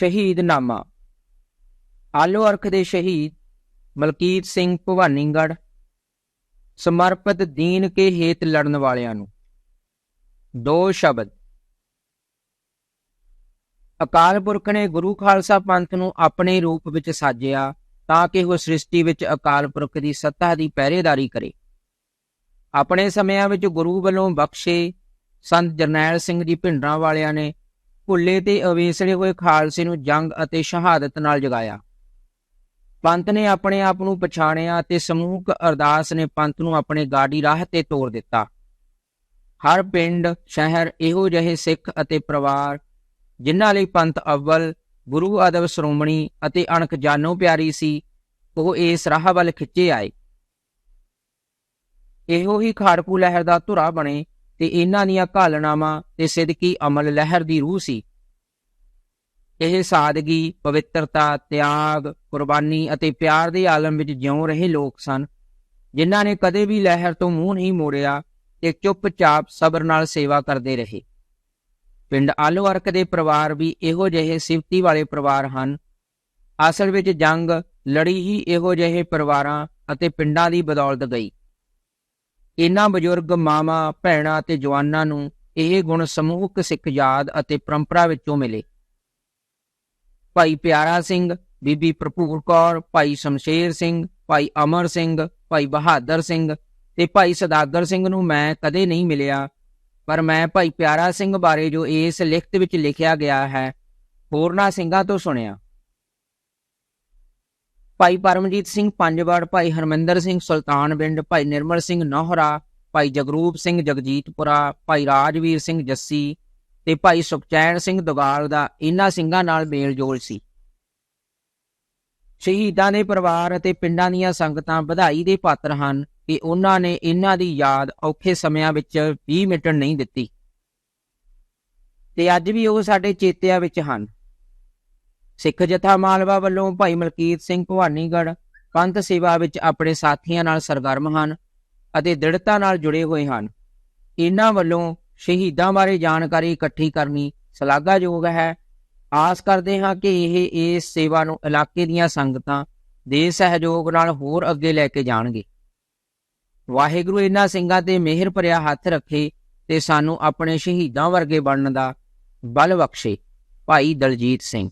ਸ਼ਹੀਦਨਾਮਾ। ਆਲੋ ਅਰਖ ਦੇ ਸ਼ਹੀਦ ਮਲਕੀਤ ਸਿੰਘ ਭਵਾਨੀਗੜ੍ਹ ਸਮਰਪਿਤ ਦੀਨ ਕੇ ਹੇਤ ਲੜਨ ਵਾਲਿਆਂ ਨੂੰ। ਦੋ ਸ਼ਬਦ। ਅਕਾਲ ਪੁਰਖ ਨੇ ਗੁਰੂ ਖਾਲਸਾ ਪੰਥ ਨੂੰ ਆਪਣੇ ਰੂਪ ਵਿੱਚ ਸਾਜਿਆ ਤਾਂ ਕਿ ਉਹ ਸ੍ਰਿਸ਼ਟੀ ਵਿੱਚ ਅਕਾਲ ਪੁਰਖ ਦੀ ਸੱਤਾ ਦੀ ਪਹਿਰੇਦਾਰੀ ਕਰੇ। ਆਪਣੇ ਸਮਿਆਂ ਵਿੱਚ ਗੁਰੂ ਵੱਲੋਂ ਬਖਸ਼ੇ ਸੰਤ ਜਰਨੈਲ ਸਿੰਘ ਜੀ ਭਿੰਡਰਾਂ ਵਾਲਿਆਂ ਨੇ ਭੁੱਲੇ ਤੇ ਅਵੇਸਲੇ ਹੋਏ ਖਾਲਸੇ ਨੂੰ ਜੰਗ ਅਤੇ ਸ਼ਹਾਦਤ ਨਾਲ ਜਗਾਇਆ। ਪੰਥ ਨੇ ਆਪਣੇ ਆਪ ਨੂੰ ਪਛਾਣਿਆ ਤੇ ਸਮੂਹਕ ਅਰਦਾਸ ਨੇ ਪੰਥ ਨੂੰ ਆਪਣੇ ਗਾੜੀ ਰਾਹ ਤੇ ਤੋਰ ਦਿੱਤਾ। ਹਰ ਪਿੰਡ, ਸ਼ਹਿਰ ਇਹੋ ਜਿਹੇ ਸਿੱਖ ਅਤੇ ਪਰਿਵਾਰ, ਜਿਨ੍ਹਾਂ ਲਈ ਪੰਥ ਅਵਲ, ਗੁਰੂ ਅਦਬ ਸ਼੍ਰੋਮਣੀ ਅਤੇ ਅਣਖ ਜਾਨੋ ਪਿਆਰੀ ਸੀ, ਉਹ ਇਸ ਰਾਹ ਵੱਲ ਖਿੱਚੇ ਆਏ। ਇਹੋ ਹੀ ਖਾੜਪੂ ਲਹਿਰ ਦਾ ਧੁਰਾ ਬਣੇ ਤੇ ਇਹਨਾਂ ਦੀਆਂ ਘਾਲਣਾਵਾਂ ਤੇ ਸਿਦਕੀ ਅਮਲ ਲਹਿਰ ਦੀ ਰੂਹ ਸੀ। ਇਹ ਸਾਦਗੀ, ਪਵਿੱਤਰਤਾ, ਤਿਆਗ, ਕੁਰਬਾਨੀ ਅਤੇ ਪਿਆਰ ਦੇ ਆਲਮ ਵਿੱਚ ਜਿਉਂ ਰਹੇ ਲੋਕ ਸਨ, ਜਿਨ੍ਹਾਂ ਨੇ ਕਦੇ ਵੀ ਲਹਿਰ ਤੋਂ ਮੂੰਹ ਨਹੀਂ ਮੋੜਿਆ ਤੇ ਚੁੱਪਚਾਪ ਸਬਰ ਨਾਲ ਸੇਵਾ ਕਰਦੇ ਰਹੇ। ਪਿੰਡ ਆਲੋ ਦੇ ਪਰਿਵਾਰ ਵੀ ਇਹੋ ਜਿਹੇ ਸਿਫਤੀ ਵਾਲੇ ਪਰਿਵਾਰ ਹਨ। ਅਸਲ ਵਿੱਚ ਜੰਗ ਲੜੀ ਹੀ ਇਹੋ ਜਿਹੇ ਪਰਿਵਾਰਾਂ ਅਤੇ ਪਿੰਡਾਂ ਦੀ ਬਦੌਲਤ ਗਈ। ਇਹਨਾਂ ਬਜ਼ੁਰਗ ਮਾਵਾਂ, ਭੈਣਾਂ ਤੇ ਜਵਾਨਾਂ ਨੂੰ ਇਹ ਗੁਣ ਸਮੂਹਕ ਸਿੱਖ ਯਾਦ ਅਤੇ ਪਰੰਪਰਾ ਵਿੱਚੋਂ ਮਿਲੇ। ਭਾਈ ਪਿਆਰਾ ਸਿੰਘ, ਬੀਬੀ ਭਰਪੂਰ ਕੌਰ, ਭਾਈ ਸ਼ਮਸ਼ੇਰ ਸਿੰਘ, ਭਾਈ ਅਮਰ ਸਿੰਘ, ਭਾਈ ਬਹਾਦਰ ਸਿੰਘ ਤੇ ਭਾਈ ਸਦਾਗਰ ਸਿੰਘ ਨੂੰ ਮੈਂ ਕਦੇ ਨਹੀਂ ਮਿਲਿਆ, ਪਰ ਮੈਂ ਭਾਈ ਪਿਆਰਾ ਸਿੰਘ ਬਾਰੇ ਜੋ ਇਸ ਲਿਖਤ ਵਿੱਚ ਲਿਖਿਆ ਗਿਆ ਹੈ, ਹੋਰਨਾਂ ਸਿੰਘਾਂ ਤੋਂ ਸੁਣਿਆ। ਭਾਈ ਪਰਮਜੀਤ ਸਿੰਘ ਪੰਜਵੜ, ਭਾਈ ਹਰਮਿੰਦਰ ਸਿੰਘ ਸੁਲਤਾਨ ਪਿੰਡ ਭਾਈ ਨਿਰਮਲ ਸਿੰਘ ਨੋਹਰਾ, ਭਾਈ ਜਗਰੂਪ ਸਿੰਘ ਜਗਜੀਤਪੁਰਾ, ਭਾਈ ਰਾਜਵੀਰ ਸਿੰਘ ਜੱਸੀ ਤੇ ਭਾਈ ਸੁਖਚੈਨ ਸਿੰਘ ਦੁਗਾਲ ਦਾ ਇਹਨਾਂ ਸਿੰਘਾਂ ਨਾਲ ਮੇਲ ਜੋਲ ਸੀ। ਸ਼ਹੀਦਾਂ ਦੇ ਪਰਿਵਾਰ ਅਤੇ ਪਿੰਡਾਂ ਦੀਆਂ ਸੰਗਤਾਂ ਵਧਾਈ ਦੇ ਪਾਤਰ ਹਨ ਕਿ ਉਹਨਾਂ ਨੇ ਇਹਨਾਂ ਦੀ ਯਾਦ ਔਖੇ ਸਮਿਆਂ ਵਿੱਚ ਵੀ ਮਿਟਣ ਨਹੀਂ ਦਿੱਤੀ। ਤੇ ਅੱਜ ਵੀ ਉਹ ਸਾਡੇ ਚੇਤਿਆਂ ਵਿੱਚ ਹਨ। ਸਿੱਖ ਜਥਾ ਮਾਲਵਾ ਵੱਲੋਂ ਭਾਈ ਮਲਕੀਤ ਸਿੰਘ ਭਵਾਨੀਗੜ੍ਹ ਪੰਥ ਸੇਵਾ ਵਿੱਚ ਆਪਣੇ ਸਾਥੀਆਂ ਨਾਲ ਸਰਗਰਮ ਹਨ ਅਤੇ ਦ੍ਰਿੜਤਾ ਨਾਲ ਜੁੜੇ ਹੋਏ ਹਨ। ਇਹਨਾਂ ਵੱਲੋਂ ਸ਼ਹੀਦਾਂ ਬਾਰੇ ਜਾਣਕਾਰੀ ਇਕੱਠੀ ਕਰਨੀ ਸ਼ਲਾਘਾਯੋਗ ਹੈ। ਆਸ ਕਰਦੇ ਹਾਂ ਕਿ ਇਹ ਇਸ ਸੇਵਾ ਨੂੰ ਇਲਾਕੇ ਦੀਆਂ ਸੰਗਤਾਂ ਦੇ ਸਹਿਯੋਗ ਨਾਲ ਹੋਰ ਅੱਗੇ ਲੈ ਕੇ ਜਾਣਗੇ। ਵਾਹਿਗੁਰੂ ਇਹਨਾਂ ਸਿੰਘਾਂ ਤੇ ਮਿਹਰ ਭਰਿਆ ਹੱਥ ਰੱਖੇ ਤੇ ਸਾਨੂੰ ਆਪਣੇ ਸ਼ਹੀਦਾਂ ਵਰਗੇ ਬਣਨ ਦਾ ਬਲ ਬਖਸ਼ੇ। ਭਾਈ ਦਲਜੀਤ ਸਿੰਘ।